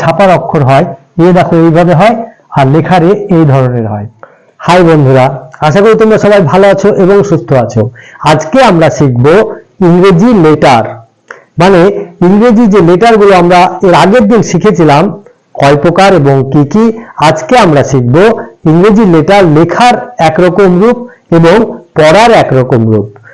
ছাপার অক্ষর হয়। এ দেখো এইভাবে হয় আর লেখার এই ধরনের হয়। হাই বন্ধুরা, আশা করি তোমরা সবাই ভালো আছো এবং সুস্থ আছো। আজকে আমরা শিখব ইংরেজি লেটার মানে ইংরেজি যে লেটারগুলো আমরা এর আগের দিন শিখেছিলাম, কয় প্রকার এবং কি কি, আজকে আমরা শিখব ইংরেজি লেটার লেখার একরকম রূপ এবং পড়ার একরকম রূপ।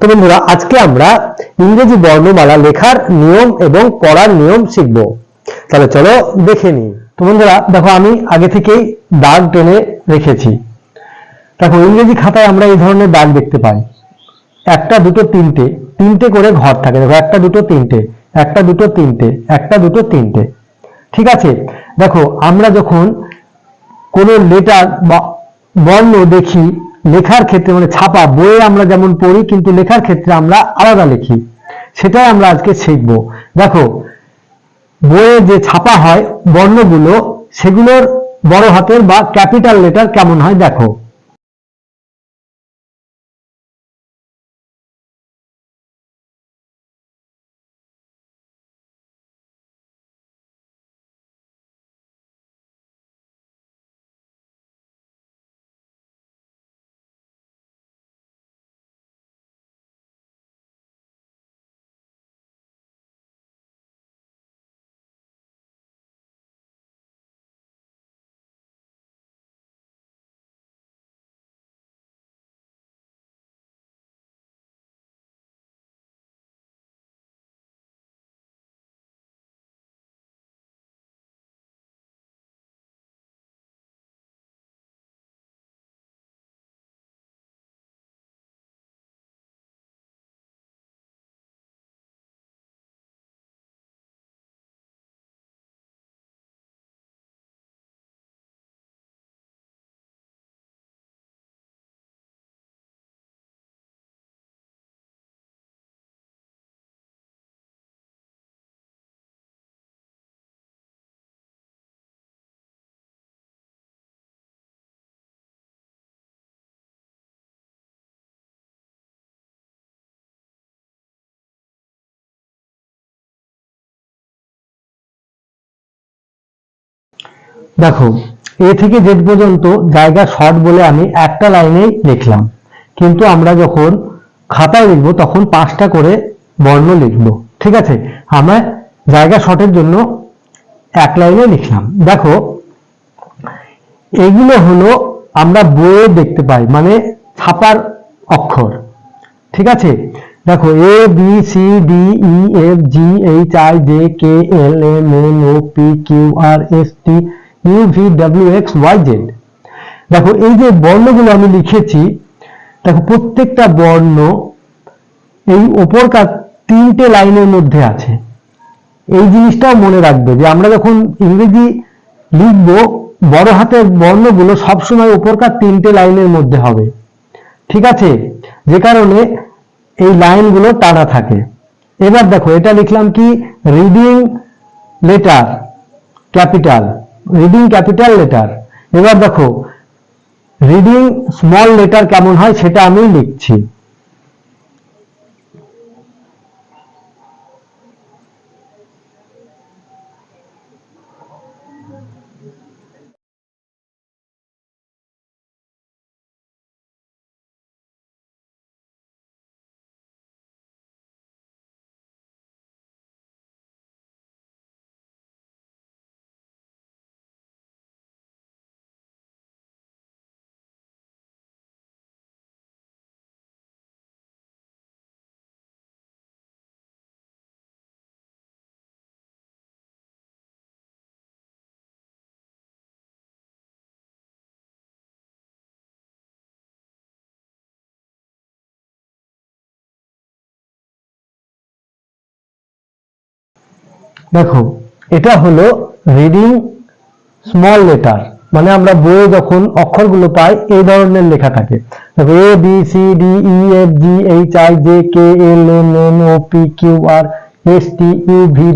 তো বন্ধুরা, আজকে আমরা ইংরেজি বর্ণমালা লেখার নিয়ম এবং পড়ার নিয়ম শিখব। তাহলে চলো দেখে নিই। তো বন্ধুরা, দেখো, আমি আগে থেকেই দাগ টেনে রেখেছি। দেখো, ইংরেজি খাতায় আমরা এই ধরনের দাগ দেখতে পাই। একটা, দুটো, তিনটে তিনটে করে ঘর থাকে। দেখো, একটা, দুটো, তিনটে, একটা, দুটো, তিনটে, একটা, দুটো, তিনটে। ঠিক আছে? দেখো, আমরা যখন কোনো লেটার বা বর্ণ দেখি লেখার ক্ষেত্রে মানে ছাপা বইয়ে আমরা যেমন পড়ি, কিন্তু লেখার ক্ষেত্রে আমরা আলাদা লিখি। সেটাই আমরা আজকে শিখব। দেখো, বইয়ে যে ছাপা হয় বর্ণগুলো, সেগুলোর বড় হাতের বা ক্যাপিটাল লেটার কেমন হয় দেখো। দেখো এ থেকে জেড পর্যন্ত জায়গা শর্ট বলে আমি একটা লাইনেই লিখলাম কিন্তু আমরা যখন খাতায় লিখব, তখন পাঁচটা করে বর্ণ লিখব, ঠিক আছে? আমরা জায়গা শর্টের জন্য এক লাইনে লিখলাম। দেখো, এগুলো হলো আমরা বইয়ে দেখতে পাই মানে ছাপার অক্ষর, ঠিক আছে? দেখো A B C D E F G H I J K L M N O P Q R S T U V W X Y Z দেখো, এই যে বর্ণগুলো আমি লিখেছি, দেখো, প্রত্যেকটা বর্ণ এই ওপরকার তিনটে লাইনের মধ্যে আছে। এই জিনিসটাও মনে রাখবে যে আমরা যখন ইংরেজি লিখব, বড় হাতের বর্ণগুলো সবসময় উপরকার তিনটে লাইনের মধ্যে হবে। ঠিক আছে? যে কারণে এই লাইনগুলো টানা থাকে। এবার দেখো, এটা লিখলাম কি? Reading letter, capital. Reading capital letter এবার দেখো রিডিং স্মল লেটার কেমন হয় সেটা আমি লিখছি। দেখো, এটা হলো রিডিং স্মল লেটার মানে আমরা বইয়ে যখন অক্ষরগুলো পাই, এই ধরনের লেখা থাকে। দেখো A B C D E F G H I J K L M O P Q R S T U V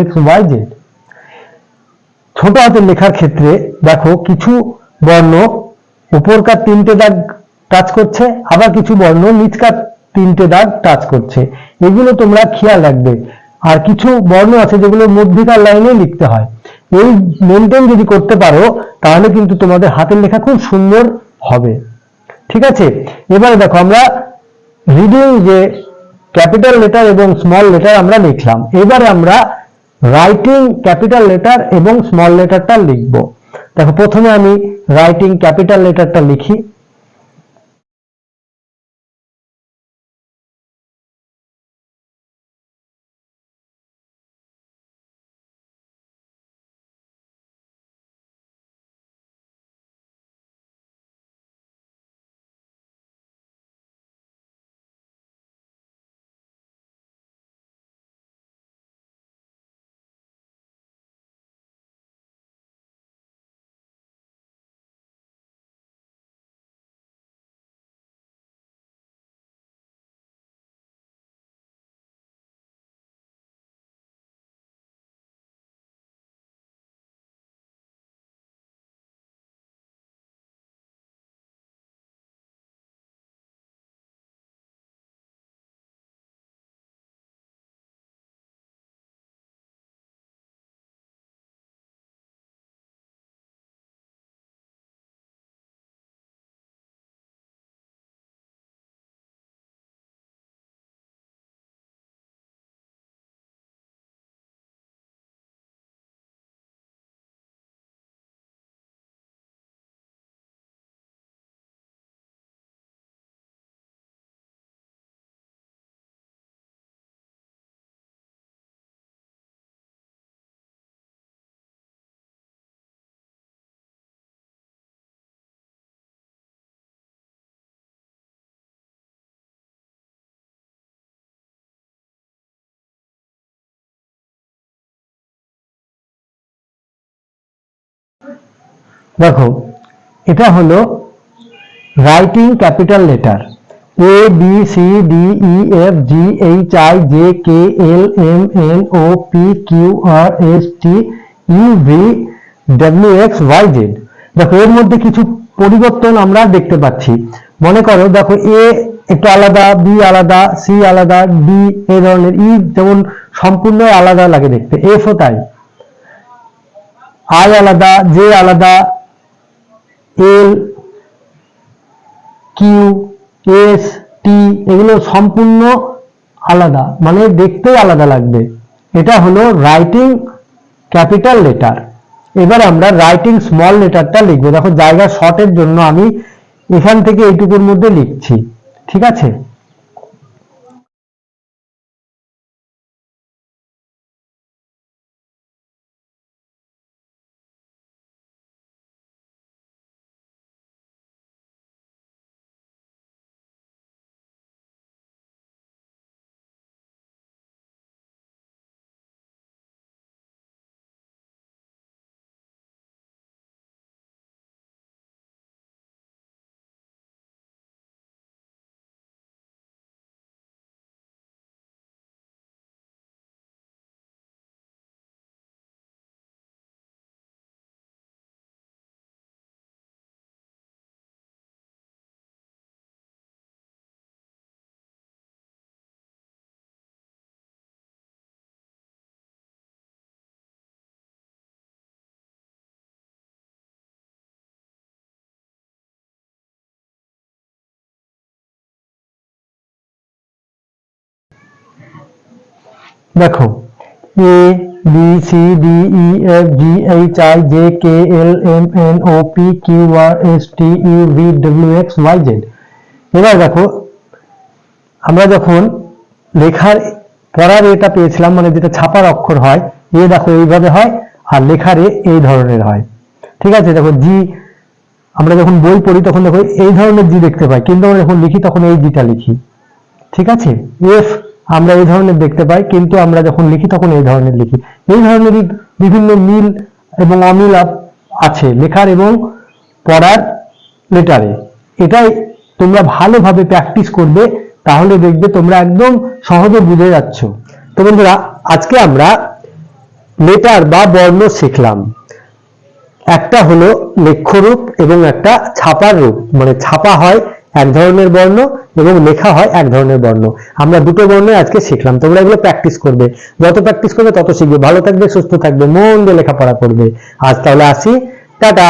X Y Z ছোট হাতের লেখার ক্ষেত্রে দেখো, কিছু বর্ণ উপরকার তিনটে দাগ টাচ করছে, আবার কিছু বর্ণ নিচকার তিনটে দাগ টাচ করছে। এগুলো তোমরা খেয়াল রাখবে। আর কিছু বর্ণ আছে যেগুলো মধ্যিকার লাইনে লিখতে হয়। এই মেনটেন যদি করতে পারো, তাহলে কিন্তু তোমাদের হাতের লেখা খুব সুন্দর হবে। ঠিক আছে? এবারে দেখো, আমরা রিডিং যে ক্যাপিটাল লেটার এবং স্মল লেটার আমরা লিখলাম। এবারে আমরা রাইটিং ক্যাপিটাল লেটার এবং স্মল লেটারটা লিখব। দেখো, প্রথমে আমি রাইটিং ক্যাপিটাল লেটারটা লিখি। দেখো, এটা হলো writing capital letter A B C D E F G H I J K L M N O P Q R S T U V W X Y Z দেখো, এর মধ্যে কিছু পরিবর্তন আমরা দেখতে পাচ্ছি। মনে করো, দেখো এ একটু আলাদা বি আলাদা সি আলাদা ডি এই ধরনের ই যেমন সম্পূর্ণ আলাদা লাগে দেখতে। এফও তাই। আই আলাদা জে আলাদা এল কিউ এস টি এগুলো সম্পূর্ণ আলাদা মানে দেখতেই আলাদা লাগবে। এটা হলো রাইটিং ক্যাপিটাল লেটার এবার আমরা রাইটিং স্মল লেটারটা লিখব। দেখো জায়গা শর্টের জন্য আমি এখান থেকে এইটুকুর মধ্যে লিখছি। ঠিক আছে? দেখো A B C D E F G H I J K L M N O P Q R S T U V W X Y Z এবার দেখো, আমরা যখন লেখার, পড়ার এটা পেয়েছিলাম মানে যেটা ছাপার অক্ষর হয়, এ দেখো এইভাবে হয়, আর লেখার এই ধরনের হয়। ঠিক আছে? দেখো জি আমরা যখন বই পড়ি, তখন দেখো এই ধরনের জি দেখতে পাই। কিন্তু আমরা যখন লিখি, তখন এই জিটা লিখি। ঠিক আছে? এফ আমরা এই ধরনের দেখতে পাই, কিন্তু আমরা যখন লিখি তখন এই ধরনের লিখি। এই ধরনেরই বিভিন্ন মিল এবং অমিল আছে লেখার এবং পড়ার লেটারে। এটাই তোমরা ভালোভাবে প্র্যাকটিস করবে, তাহলে দেখবে তোমরা একদম সহজে বুঝে যাচ্ছ। তো বন্ধুরা, আজকে আমরা লেটার বা বর্ণ শিখলাম। একটা হলো লেখ্যরূপ এবং একটা ছাপার রূপ। মানে ছাপা হয় এক ধরনের বর্ণ এবং লেখা হয় এক ধরনের বর্ণ। আমরা দুটো বর্ণ আজকে শিখলাম, তোমরা এগুলো প্র্যাকটিস করবে। যত প্র্যাকটিস করবে, তত শিখবে। ভালো থাকবে, সুস্থ থাকবে, মন দিয়ে লেখাপড়া করবে। আজ তাহলে আসি। টাটা!